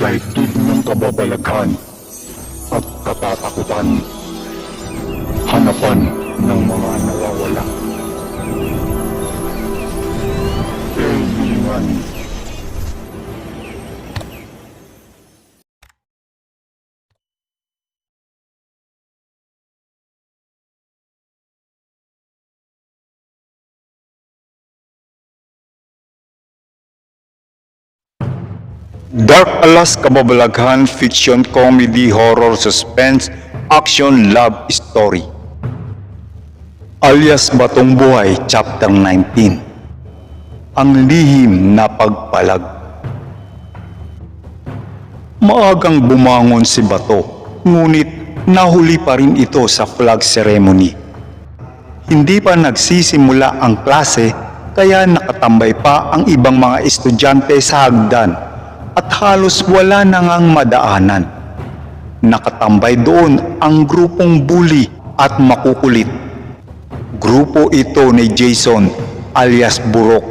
daigdig ng kababalaghan at katatakutan. Hanapan ng mga nawawala. Kailangan Dark Alas Kababalaghan Fiction Comedy Horror Suspense Action Love Story. Alias Batong Buhay Chapter 19 Ang Lihim na Pagpalag. Maagang bumangon si Bato, ngunit nahuli pa rin ito sa flag ceremony. Hindi pa nagsisimula ang klase kaya nakatambay pa ang ibang mga estudyante sa hagdan at halos wala na ngang madaanan. Nakatambay doon ang grupong bully at makukulit. Grupo ito ni Jason alias Burok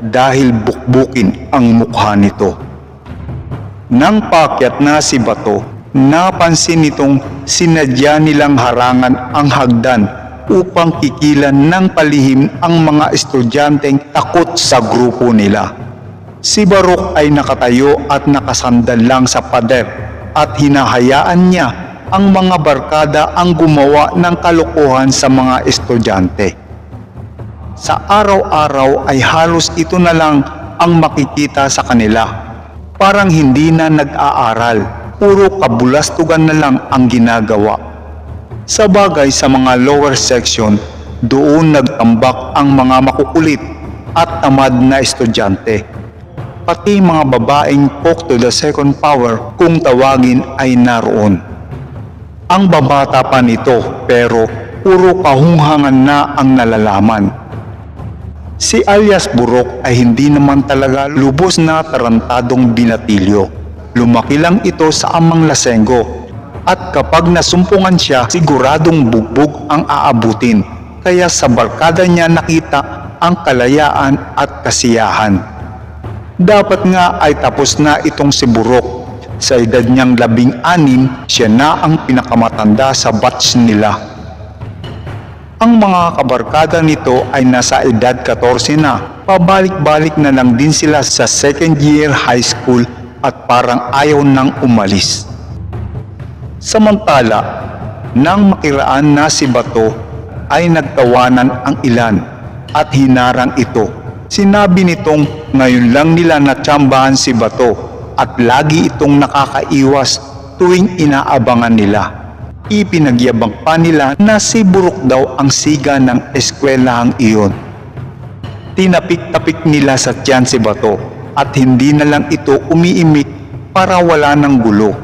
dahil bukbukin ang mukha nito. Nang pakyat na si Bato, napansin nitong sinadya nilang harangan ang hagdan upang kikilan ng palihim ang mga estudyanteng takot sa grupo nila. Si Barok ay nakatayo at nakasandal lang sa pader at hinahayaan niya ang mga barkada ang gumawa ng kalokohan sa mga estudyante. Sa araw-araw ay halos ito na lang ang makikita sa kanila. Parang hindi na nag-aaral, puro kabulastugan na lang ang ginagawa. Sa bagay sa mga lower section, doon nagtambak ang mga makukulit at tamad na estudyante. Pati mga babaeng poke to the second power kung tawagin ay naroon. Ang babata pa nito pero puro kahunghangan na ang nalalaman. Si alias Burok ay hindi naman talaga lubos na tarantadong binatilyo. Lumaki lang ito sa amang lasenggo at kapag nasumpungan siya siguradong bugbog ang aabutin. Kaya sa barkada niya nakita ang kalayaan at kasiyahan. Dapat nga ay tapos na itong si Burok. Sa edad niyang labing anim, siya na ang pinakamatanda sa batch nila. Ang mga kabarkada nito ay nasa edad 14 na. Pabalik-balik na lang din sila sa second year high school at parang ayaw nang umalis. Samantala, nang makiraan na si Bato ay nagtawanan ang ilan at hinarang ito. Sinabi nitong ngayon lang nila natsambahan si Bato at lagi itong nakakaiwas tuwing inaabangan nila. Ipinagyabang pa nila na si Burok daw ang siga ng eskwelahang iyon. Tinapik-tapik nila sa tiyan si Bato at hindi na lang ito umiimik para wala ng gulo.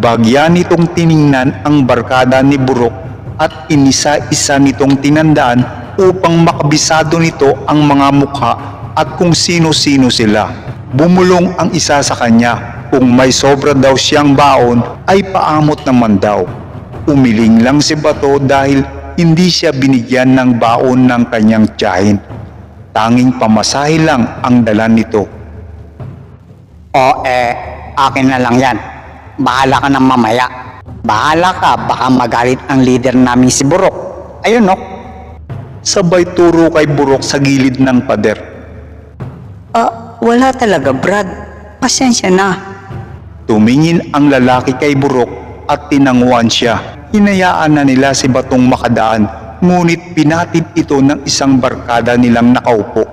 Bagyan nitong tiningnan ang barkada ni Burok at inisa-isa nitong tinandaan upang makabisado nito ang mga mukha at kung sino-sino sila. Bumulong ang isa sa kanya. Kung may sobra daw siyang baon ay paamot naman daw. Umiling lang si Bato dahil hindi siya binigyan ng baon ng kanyang tiyahin. Tanging pamasahe lang ang dala nito. O eh, akin na lang yan. Bahala ka na mamaya. Bahala ka, baka magalit ang leader namin si Burok. Ayun no. Sabay turo kay Burok sa gilid ng pader. Ah, wala talaga Brad. Pasensya na. Tumingin ang lalaki kay Burok at tinanguan siya. Hinayaan na nila si Batong makadaan, ngunit pinatid ito ng isang barkada nilang nakaupo.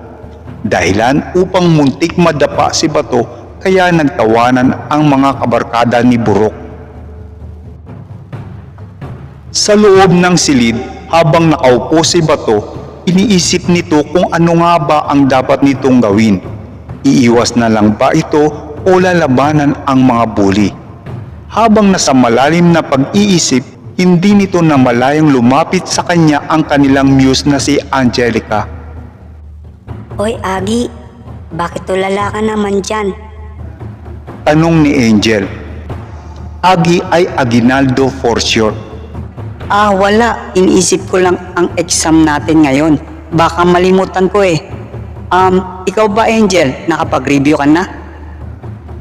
Dahilan upang muntik madapa si Bato kaya nagtawanan ang mga kabarkada ni Burok. Sa loob ng silid, habang nakaupo si Bato, iniisip nito kung ano nga ba ang dapat nitong gawin. Iiwas na lang ba ito o lalabanan ang mga bully? Habang nasa malalim na pag-iisip, hindi nito na malayang lumapit sa kanya ang kanilang muse na si Angelica. Hoy, Agi, bakit tulala ka naman dyan? Tanong ni Angel. Agi ay Aguinaldo for short. Ah, wala. Iniisip ko lang ang exam natin ngayon. Baka malimutan ko eh. Um, ikaw ba Angel? Nakapag-review ka na?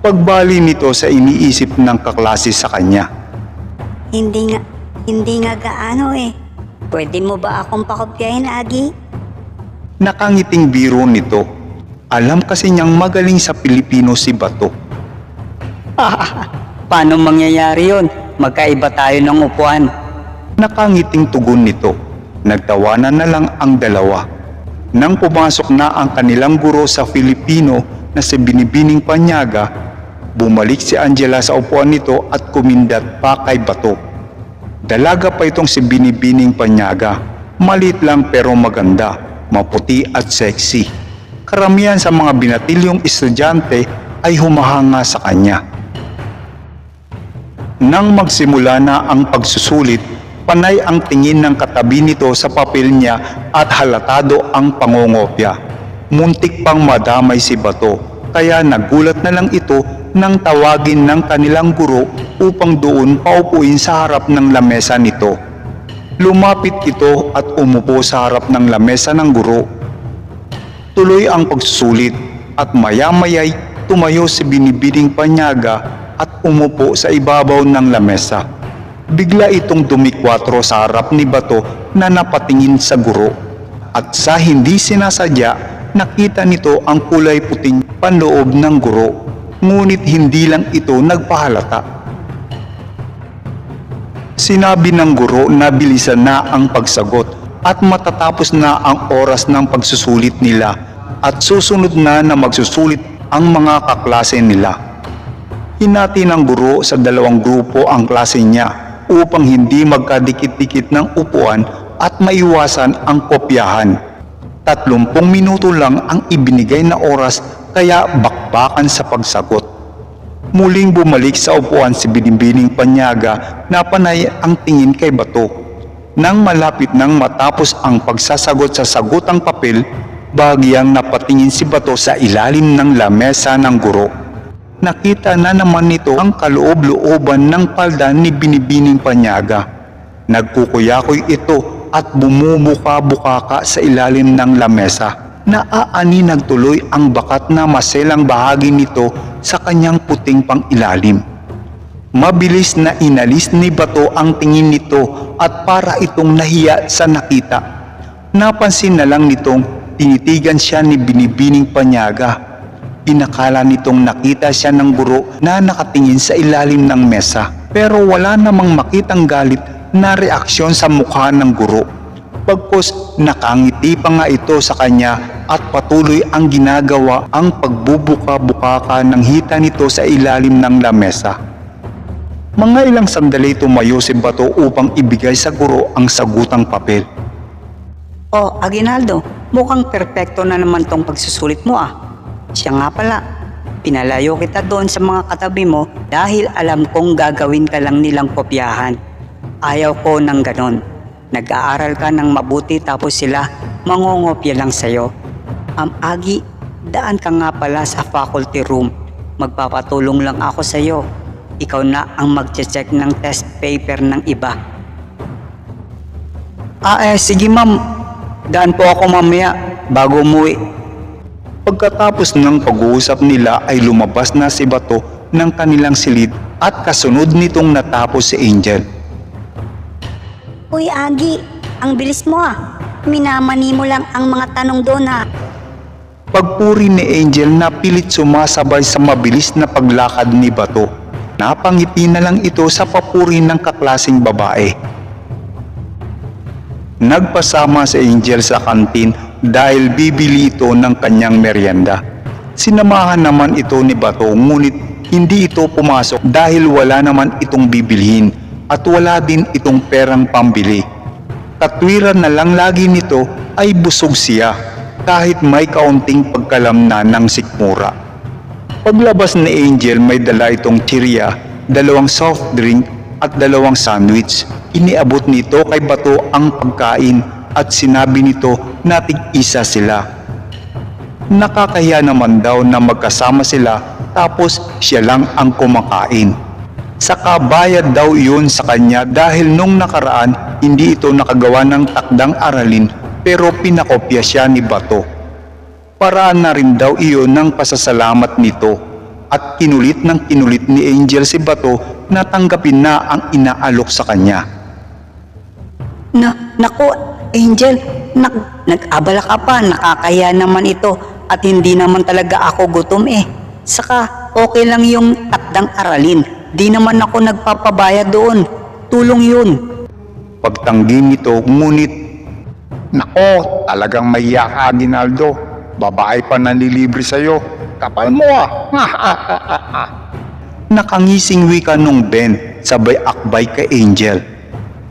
Pagbali nito sa iniisip ng kaklase sa kanya. Hindi nga, hindi nga gaano eh. Pwede mo ba akong pakopyahin, Agi? Nakangiting biro nito. Alam kasi niyang magaling sa Pilipino si Bato. Paano mangyayari yon? Magkaiba tayo ng upuan. Nakangiting tugon nito. Nagtawanan na lang ang dalawa. Nang pumasok na ang kanilang guro sa Filipino na si Binibining Panyaga, bumalik si Angela sa upuan nito at kumindat pa kay Bato. Dalaga pa itong si Binibining Panyaga. Malit lang pero maganda, maputi at sexy. Karamihan sa mga binatilyong estudyante ay humahanga sa kanya. Nang magsimula na ang pagsusulit, panay ang tingin ng katabi nito sa papel niya at halatado ang pangongopya. Muntik pang madamay si Bato, kaya nagulat na lang ito nang tawagin ng kanilang guro upang doon paupuin sa harap ng lamesa nito. Lumapit ito at umupo sa harap ng lamesa ng guro. Tuloy ang pagsusulit at maya-maya'y tumayo si Binibining Panyaga at umupo sa ibabaw ng lamesa. Bigla itong dumikwatro sa harap ni Bato na napatingin sa guro. At sa hindi sinasadya, nakita nito ang kulay puting panloob ng guro. Ngunit hindi lang ito nagpahalata. Sinabi ng guro na bilisan na ang pagsagot at matatapos na ang oras ng pagsusulit nila at susunod na na magsusulit ang mga kaklase nila. Hinati ng guro sa dalawang grupo ang klase niya upang hindi magkadikit-dikit ng upuan at maiwasan ang kopyahan. Tatlumpung minuto lang ang ibinigay na oras kaya bakbakan sa pagsagot. Muling bumalik sa upuan si Binibining Panyaga na panay ang tingin kay Bato. Nang malapit nang matapos ang pagsasagot sa sagutang papel, bahagyang napatingin si Bato sa ilalim ng lamesa ng guro. Nakita na naman nito ang kaloob-looban ng palda ni Binibining Panyaga. Nagkukuyakoy ito at bumubuka-bukaka sa ilalim ng lamesa. Naaani nagtuloy ang bakat na maselang bahagi nito sa kanyang puting pangilalim. Mabilis na inalis ni Bato ang tingin nito at para itong nahiya sa nakita. Napansin na lang nitong tinitigan siya ni Binibining Panyaga. Inakala nitong nakita siya ng guro na nakatingin sa ilalim ng mesa pero wala namang makitang galit na reaksyon sa mukha ng guro. Pagkos nakangiti pa nga ito sa kanya at patuloy ang ginagawa ang pagbubuka-bukaka ng hita nito sa ilalim ng lamesa. Mga ilang sandali tumayo si Bato upang ibigay sa guro ang sagutang papel. Oh, Aguinaldo, mukhang perpekto na naman tong pagsusulit mo ah. Siya nga pala, pinalayo kita doon sa mga katabi mo dahil alam kong gagawin ka lang nilang kopyahan. Ayaw ko ng ganon. Nag-aaral ka ng mabuti tapos sila mangongopya lang sa'yo. Am Agi, daan ka nga pala sa faculty room. Magpapatulong lang ako sa'yo. Ikaw na ang mag-check ng test paper ng iba. Ah, eh, sige ma'am. Daan po ako mamaya bago umuwi. Pagkatapos ng pag-uusap nila ay lumabas na si Bato ng kanilang silid at kasunod nitong natapos si Angel. Uy, Agi, ang bilis mo ah. Minamani mo lang ang mga tanong doon ah. Pagpuri ni Angel na pilit sumasabay sa mabilis na paglakad ni Bato. Napangiti na lang ito sa papuri ng kaklasing babae. Nagpasama si Angel sa kantin dahil bibili ito ng kanyang merienda. Sinamahan naman ito ni Bato ngunit hindi ito pumasok dahil wala naman itong bibilhin at wala din itong perang pambili. Katwiran na lang lagi nito ay busog siya kahit may kaunting pagkalamnan ng sikmura. Paglabas ni Angel may dala itong chirya, dalawang soft drink at dalawang sandwich. Iniabot nito kay Bato ang pagkain at sinabi nito na tig-isa sila. Nakakahiya naman daw na magkasama sila tapos siya lang ang kumakain. Saka bayad daw yun sa kanya dahil nung nakaraan hindi ito nakagawa ng takdang aralin pero pinakopya siya ni Bato. Paraan na rin daw iyon ng pasasalamat nito. at kinulit ng kinulit ni Angel si Bato na tanggapin na ang inaalok sa kanya. Na, naku, Angel, nak, nag-abala ka pa, nakakaya naman ito at hindi naman talaga ako gutom eh. Saka, okay lang yung takdang aralin. Di naman ako nagpapabayad doon. Tulong yun. Pagtanggi nito, ngunit Nako, talagang mahiya ka, Aguinaldo. Babae pa nanlilibre sa'yo. Kapal mo ah. Nakangising wika nung Ben, sabay akbay kay Angel.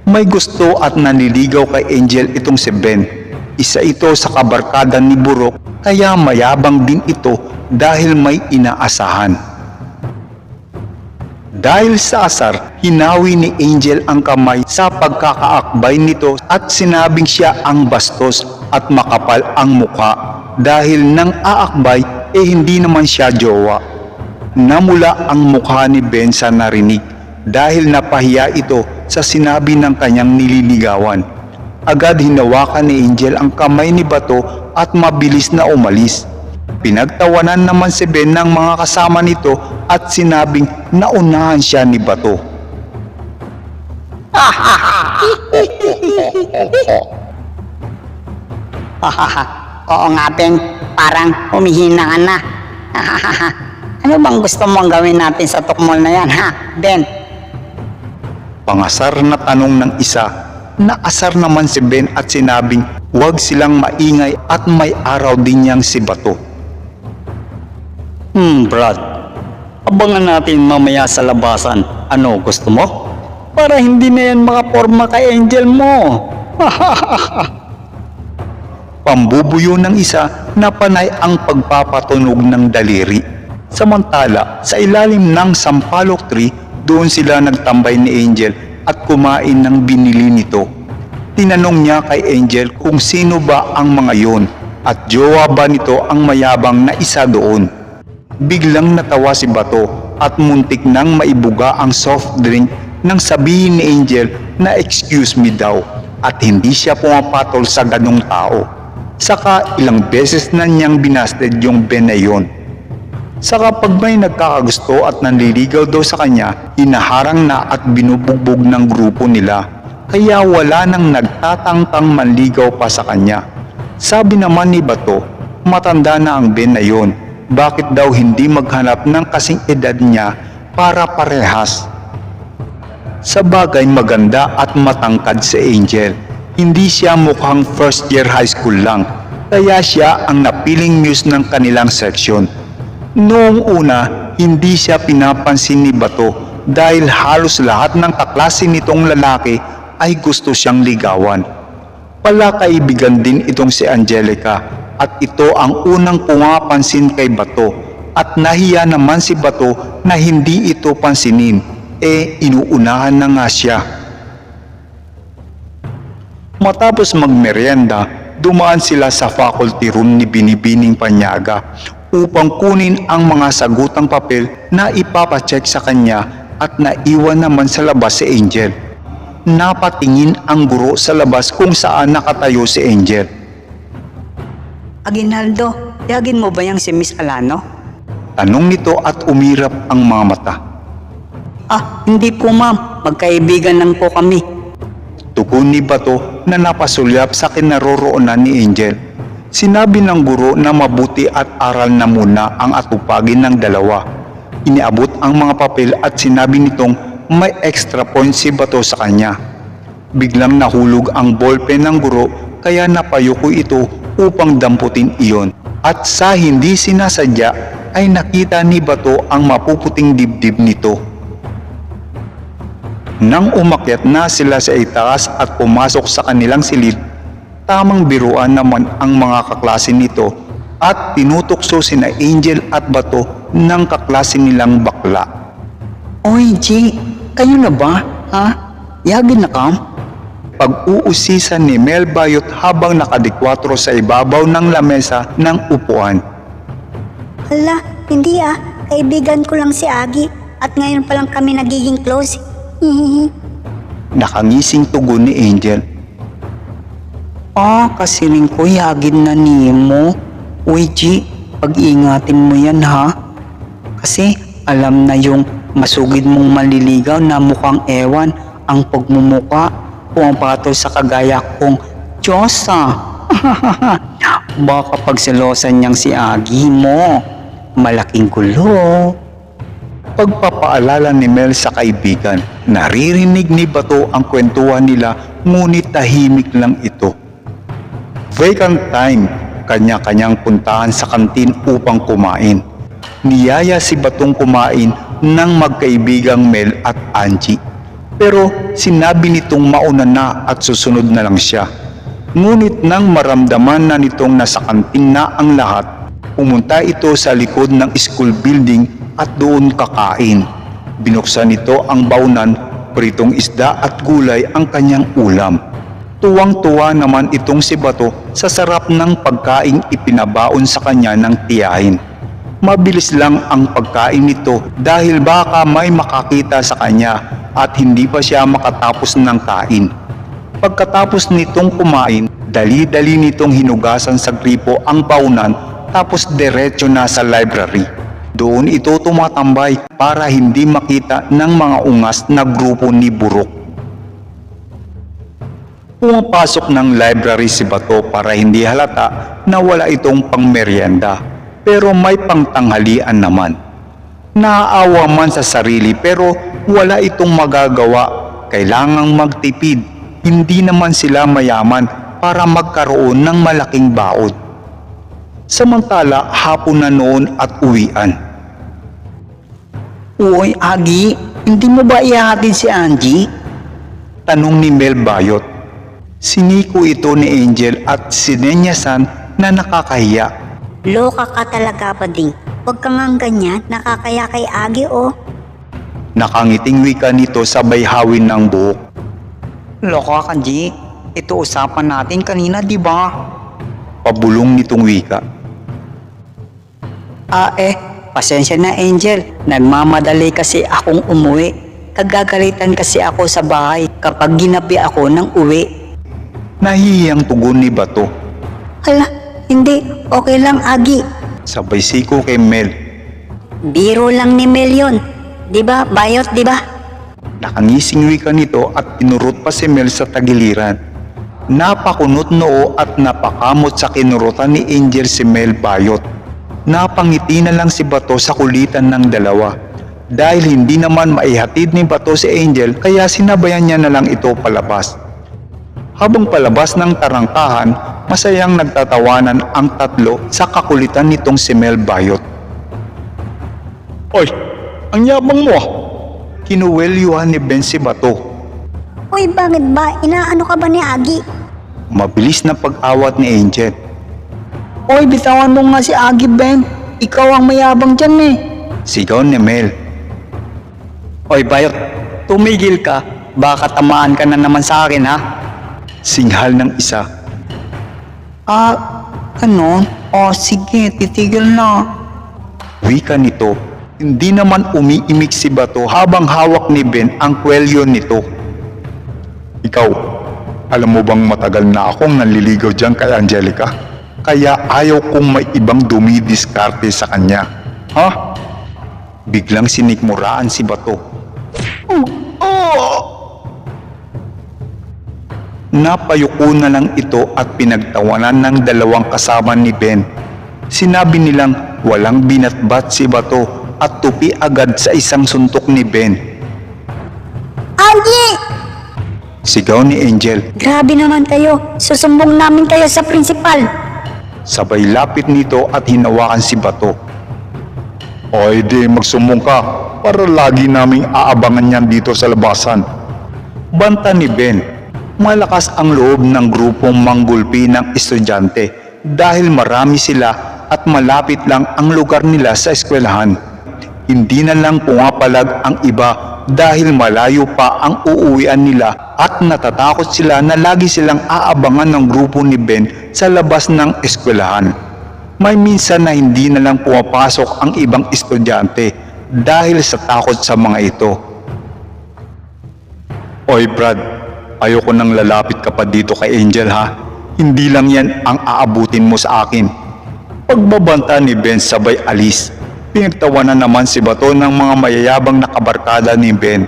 May gusto at nanliligaw kay Angel itong si Ben. Isa ito sa kabarkada ni Burok, kaya mayabang din ito dahil may inaasahan. Dahil sa asar, hinawi ni Angel ang kamay sa pagkakaakbay nito at sinabing siya ang bastos at makapal ang mukha dahil nang aakbay eh hindi naman siya jowa. Namula ang mukha ni Ben sa narinig dahil napahiya ito sa sinabi ng kanyang nililigawan. Agad hinawakan ni Angel ang kamay ni Bato at mabilis na umalis. Pinagtawanan naman si Ben ng mga kasama nito at sinabing naunahan siya ni Bato. Oo nga, Ben. Parang humihina ka na. Ano bang gusto mong gawin natin sa tukmol na yan, ha, Ben? Pangasar na tanong ng isa, naasar naman si Ben at sinabing huwag silang maingay at may araw din niyang si Bato. Hmm, Brad. Abangan natin mamaya sa labasan. Ano, gusto mo? Para hindi na yan makaporma kay Angel mo. Pambubuyo ng isa na panay ang pagpapatunog ng daliri. Samantala, sa ilalim ng sampalok tree, doon sila nagtambay ni Angel at kumain ng binili nito. Tinanong niya kay Angel kung sino ba ang mga yon at jowa ba nito ang mayabang na isa doon. Biglang natawa si Bato at muntik nang maibuga ang soft drink nang sabihin ni Angel na excuse me daw at hindi siya pumapatol sa ganong tao. Saka ilang beses na niyang binasted yung Ben na yun. Saka pag may nagkakagusto at nanliligaw daw sa kanya, hinaharang na at binubugbog ng grupo nila. Kaya wala nang nagtatangtang manligaw pa sa kanya. Sabi naman ni Bato, matanda na ang Ben na yun. Bakit daw hindi maghanap ng kasing edad niya para parehas? Sa bagay maganda at matangkad si Angel. Hindi siya mukhang first year high school lang, kaya siya ang napiling muse ng kanilang section. Noong una, hindi siya pinapansin ni Bato dahil halos lahat ng kaklase nitong lalaki ay gusto siyang ligawan. Palakaibigan din itong si Angelica at ito ang unang pumapansin kay Bato at nahiya naman si Bato na hindi ito pansinin eh inuunahan na nga siya. Matapos magmerienda, dumaan sila sa faculty room ni Binibining Panyaga upang kunin ang mga sagutang papel na ipapacheck sa kanya at naiwan naman sa labas si Angel. Napatingin ang guro sa labas kung saan nakatayo si Angel. Aguinaldo, yagin mo ba yung si Miss Alano? Tanong nito at umirap ang mga mata. Ah, hindi po ma'am. Magkaibigan lang po kami. Tugon ni Bato na napasulyap sa kinaroroonan ni Angel. Sinabi ng guro na mabuti at aral na muna ang atupagin ng dalawa. Iniabot ang mga papel at sinabi nitong may extra point si Bato sa kanya. Biglang nahulog ang ballpen ng guro kaya napayuko ito upang damputin iyon. At sa hindi sinasadya ay nakita ni Bato ang mapuputing dibdib nito. Nang umakyat na sila sa itaas at pumasok sa kanilang silid, tamang biruan naman ang mga kaklase nito at tinutokso sina Angel at Bato ng kaklase nilang bakla. Oy, G, kayo na ba? Ha? Yagin na kam? Pag-uusisan ni Mel Bayot habang nakadikwatro sa ibabaw ng lamesa ng upuan. Hala, hindi ah. Kaibigan ko lang si Agi at ngayon pa lang kami nagiging close. Nakangising tugon ni Angel. Ah, kasi rin ko yagin na ni mo. Uy, G, pag-ingatin mo yan ha. Kasi alam na yung masugid mong manliligaw na mukhang ewan ang pagmumuka pumapatol sa kagaya kong Diyosa. Baka pagselosan niyang si Agi mo. Malaking gulo. Pagpapaalala ni Mel sa kaibigan, naririnig ni Bato ang kwentuhan nila ngunit tahimik lang ito. Vacant time, kanya-kanyang puntahan sa kantin upang kumain. Niyaya si Batong kumain ng magkaibigang Mel at Angie. Pero sinabi nitong mauna na at susunod na lang siya. Ngunit nang maramdaman na nitong nasa kantin na ang lahat, pumunta ito sa likod ng school building at doon kakain. Binuksan nito ang baunan, pritong isda at gulay ang kanyang ulam. Tuwang-tuwa naman itong si Bato sa sarap ng pagkaing ipinabaon sa kanya ng tiyahin. Mabilis lang ang pagkain nito dahil baka may makakita sa kanya at hindi pa siya makatapos ng kain. Pagkatapos nitong kumain, dali-dali nitong hinugasan sa gripo ang baunan tapos diretso na sa library. Doon ito tumatambay para hindi makita ng mga ungas na grupo ni Burok. Pumapasok ng library si Bato para hindi halata na wala itong pangmeryenda pero may pangtanghalian naman. Naaawa man sa sarili pero wala itong magagawa. Kailangang magtipid. Hindi naman sila mayaman para magkaroon ng malaking baod. Samantala hapon na noon at uwian. Uy, Agi, hindi mo ba ihahatid si Angie? Tanong ni Mel Bayot. Siniko ito ni Angel at sinenyasan na nakakahiya. Loka ka talaga, Bading. Huwag ka nga ganyan, nakakaya kay Agi, oh. Nakangiting wika nito sabay hawin ng buhok. Loko ka, G. Ito usapan natin kanina, di ba? Pabulong nitong wika. Ah eh, pasensya na Angel. Nagmamadali kasi akong umuwi. Kagagalitan kasi ako sa bahay kapag ginabi ako ng uwi. Nahihiyang tugon ni Bato. Hala, hindi, okay lang, Agi. Sabay siko kay Mel. Biro lang ni Mel yun. Di ba, bayot, di ba? Nakangising wika nito at pinurot pa si Mel sa tagiliran. Napakunot noo at napakamot sa kinurutan ni Angel si Mel Bayot. Napangiti na lang si Bato sa kulitan ng dalawa. Dahil hindi naman maihatid ni Bato si Angel kaya sinabayan niya na lang ito palabas. Habang palabas ng tarangkahan, masayang nagtatawanan ang tatlo sa kakulitan nitong si Mel Bayot. Oy, ang yabang mo ah! Kinuwelyuhan ni Ben si Bato. Uy, bakit ba? Inaano ka ba ni Agi? Mabilis na pag-awat ni Angel. Oy, bitawan mo nga si Agi, Ben. Ikaw ang mayabang dyan eh. Sigaw ni Mel. Oy, Bayot, tumigil ka. Baka tamaan ka na naman sa akin, ha? Singhal ng isa. Ah, ano? O, sige, titigil na. Wika nito. Hindi naman umiimik si Bato habang hawak ni Ben ang kwelyo nito. Ikaw, alam mo bang matagal na akong nanliligaw dyan kay Angelica? Kaya ayaw kong may ibang dumidiskarte sa kanya. Ha? Biglang sinikmuraan si Bato. Napayuko na lang ito at pinagtawanan ng dalawang kasama ni Ben. Sinabi nilang walang binatbat si Bato at tupi agad sa isang suntok ni Ben. Agi! Sigaw ni Angel, Grabe naman kayo. Susumbong namin kayo sa prinsipal. sabay lapit nito at hinawakan si Bato. O di magsumbong ka para lagi naming aabangan yan dito sa labasan. Banta ni Ben, malakas ang loob ng grupong manggulpi ng estudyante dahil marami sila at malapit lang ang lugar nila sa eskwelahan. Hindi na lang pumapalag ang iba dahil malayo pa ang uuwian nila at natatakot sila na lagi silang aabangan ng grupo ni Ben sa labas ng eskwelahan. May minsan na hindi na lang pumapasok ang ibang estudyante dahil sa takot sa mga ito. Oy Brad, ayoko nang lalapit ka pa dito kay Angel ha. Hindi lang yan ang aabutin mo sa akin. Pagbabanta ni Ben sabay alis. Pinagtawanan naman si Bato ng mga mayayabang na kabarkada ni Ben.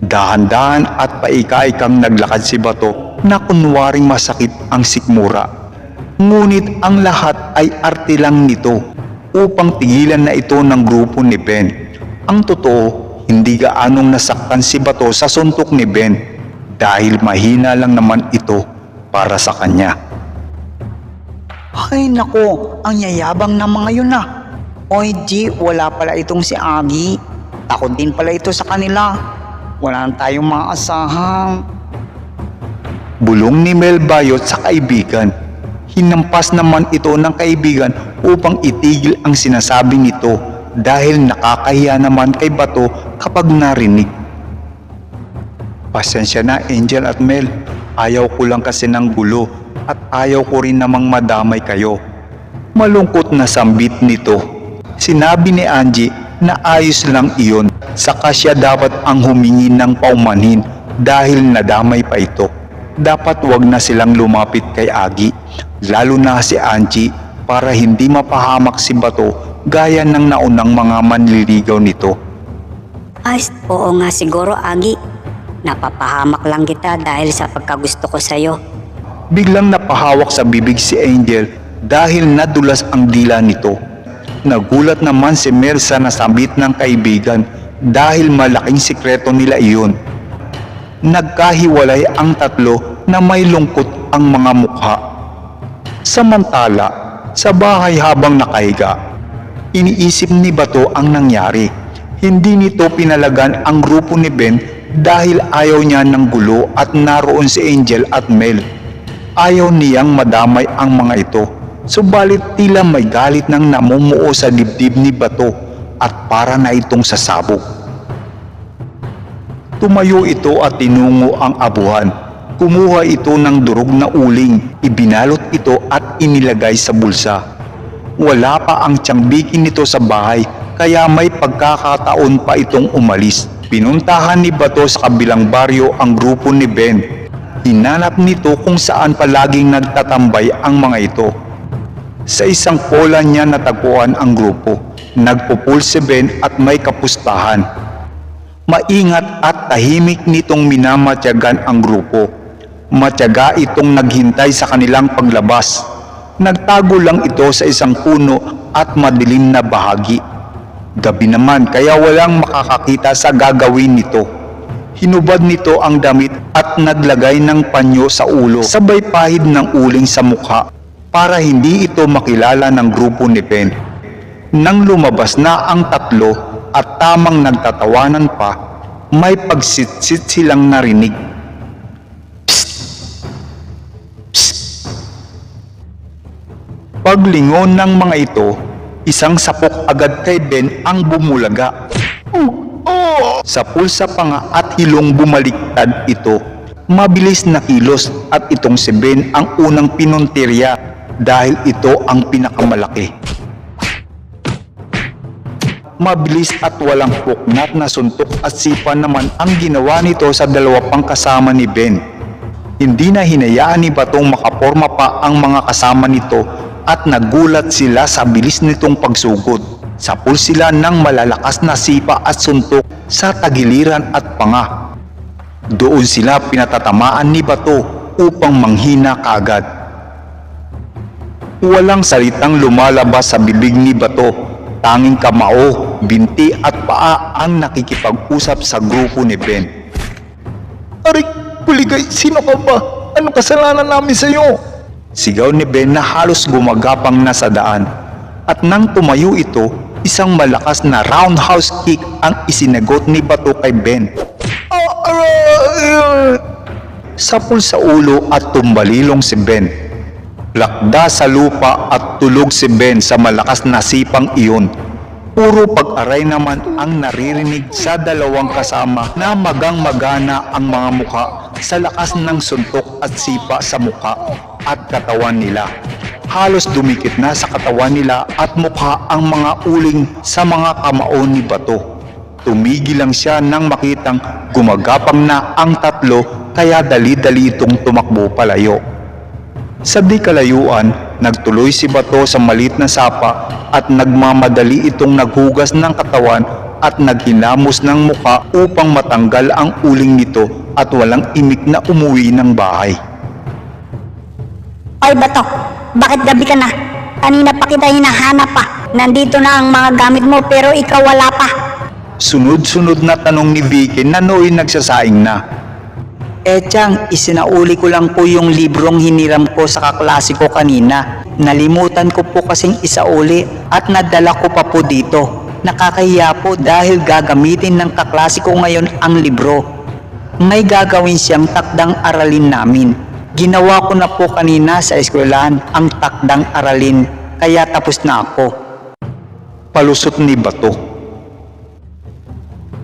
Dahan-dahan at paika-ikang naglakad si Bato na kunwaring masakit ang sikmura. Ngunit ang lahat ay arte lang nito upang tigilan na ito ng grupo ni Ben. Ang totoo, hindi gaanong nasaktan si Bato sa suntok ni Ben dahil mahina lang naman ito para sa kanya. Ay nako, ang yayabang ng mga yun na. Oy G, wala pala itong si Agi. Takot din pala ito sa kanila. Wala tayong maasahang. Bulong ni Mel Bayot sa kaibigan. Hinampas naman ito ng kaibigan upang itigil ang sinasabi nito dahil nakakahiya naman kay Bato kapag narinig. Pasensya na Angel at Mel. Ayaw ko lang kasi ng gulo at ayaw ko rin namang madamay kayo. Malungkot na sambit nito. Sinabi ni Angie na ayos lang iyon. Saka siya dapat ang humingi ng paumanhin dahil nadamay pa ito. Dapat wag na silang lumapit kay Agi. Lalo na si Angie para hindi mapahamak si Bato gaya ng naunang mga manliligaw nito. Ay, oo nga siguro, Agi. Napapahamak lang kita dahil sa pagkagusto ko sa'yo. Biglang napahawak sa bibig si Angel dahil nadulas ang dila nito. Nagulat naman si Mel sa nasambit ng kaibigan dahil malaking sikreto nila iyon. Nagkahiwalay ang tatlo na may lungkot ang mga mukha. Samantala, sa bahay habang nakahiga, iniisip ni Bato ang nangyari. Hindi nito pinalagan ang grupo ni Ben dahil ayaw niya ng gulo at naroon si Angel at Mel. Ayaw niyang madamay ang mga ito. Subalit tila may galit nang namumuo sa dibdib ni Bato at para na itong sasabog. Tumayo ito at tinungo ang abuhan. Kumuha ito ng durog na uling, ibinalot ito at inilagay sa bulsa. Wala pa ang tiyangbikin nito sa bahay kaya may pagkakataon pa itong umalis. Pinuntahan ni Bato sa kabilang baryo ang grupo ni Ben. Hinanap nito kung saan palaging nagtatambay ang mga ito. Sa isang pola niya natagpuan ang grupo. Nagpupul si Ben at may kapustahan. Maingat at tahimik nitong minamatyagan ang grupo. Matyaga itong naghintay sa kanilang paglabas. Nagtago lang ito sa isang puno at madilim na bahagi. Gabi naman kaya walang makakakita sa gagawin nito. Hinubad nito ang damit at naglagay ng panyo sa ulo sabay pahid ng uling sa mukha para hindi ito makilala ng grupo ni Ben. Nang lumabas na ang tatlo at tamang nagtatawanan pa, may pagsitsit silang narinig. Paglingon ng mga ito, isang sapok agad kay Ben ang bumulaga. Sa pulsa pa nga at hilong bumaliktad ito, mabilis na kilos at itong si Ben ang unang pinuntirya dahil ito ang pinakamalaki. Mabilis at walang puknat na suntok at sipa naman ang ginawa nito sa dalawa pang kasama ni Ben. Hindi na hinayaan ni Batong makaporma pa ang mga kasama nito at nagulat sila sa bilis nitong pagsugod. Sapul sila ng malalakas na sipa at suntok sa tagiliran at panga. Doon sila pinatatamaan ni Bato upang manghina kagad. Walang salitang lumalabas sa bibig ni Bato. Tanging kamao, binti at paa ang nakikipag-usap sa grupo ni Ben. Arik, puligay, sino ka ba? Anong kasalanan namin sa iyo? Sigaw ni Ben na halos gumagapang na sa daan. At nang tumayo ito, isang malakas na roundhouse kick ang isinagot ni Bato kay Ben. Sapul sa ulo at tumbalilong si Ben. Lakda sa lupa at tulog si Ben sa malakas na sipang iyon. Puro pag-aray naman ang naririnig sa dalawang kasama na magang-magana ang mga mukha sa lakas ng suntok at sipa sa mukha at katawan nila. Halos dumikit na sa katawan nila at mukha ang mga uling sa mga kamao ni Bato. Tumigil lang siya nang makitang gumagapang na ang tatlo kaya dali-dali itong tumakbo palayo. Sa di kalayuan, Nagtuloy si Bato sa malit na sapa at nagmamadali itong naghugas ng katawan at naghilamos ng muka upang matanggal ang uling nito at walang imik na umuwi ng bahay. Oy, Bato, bakit gabi ka na? Kanina pa kita hinahanap pa. Nandito na ang mga gamit mo pero ikaw wala pa. Sunod-sunod na tanong ni Vicky na nooy nagsasaing na. Eh Chang, isinauli ko lang po yung librong hiniram ko sa kaklase ko kanina. Nalimutan ko po kasing isauli at nadala ko pa po dito. Nakakahiya po dahil gagamitin ng kaklase ko ngayon ang libro. May gagawin siyang takdang aralin namin. Ginawa ko na po kanina sa eskwelahan ang takdang aralin kaya tapos na ako. Palusot ni Bato.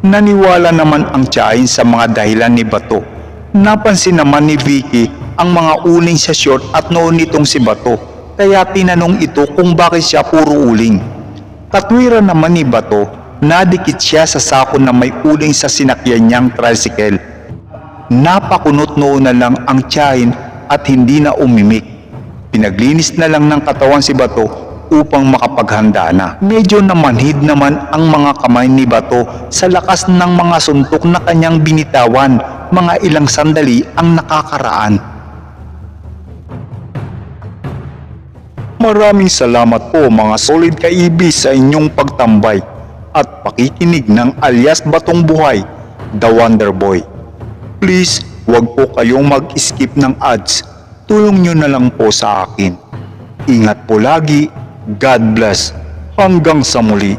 Naniwala naman ang tiyahin sa mga dahilan ni Bato. Napansin naman ni Vicky ang mga uling sa short at noon nitong si Bato. Kaya tinanong ito kung bakit siya puro uling. Katwiran naman ni Bato, nadikit siya sa sako na may uling sa sinakyan niyang tricycle. Napakunot noon na lang ang tiyahin at hindi na umimik. Pinaglinis na lang ng katawan si Bato upang makapaghanda na. Medyo namanhid naman ang mga kamay ni Bato sa lakas ng mga suntok na kanyang binitawan. Mga ilang sandali ang nakakaraan. Maraming salamat po mga solid kaibis sa inyong pagtambay at pakikinig ng alias Batong Buhay, The Wonder Boy. Please, huwag po kayong mag-skip ng ads. Tulong nyo na lang po sa akin. Ingat po lagi. God bless. Hanggang sa muli.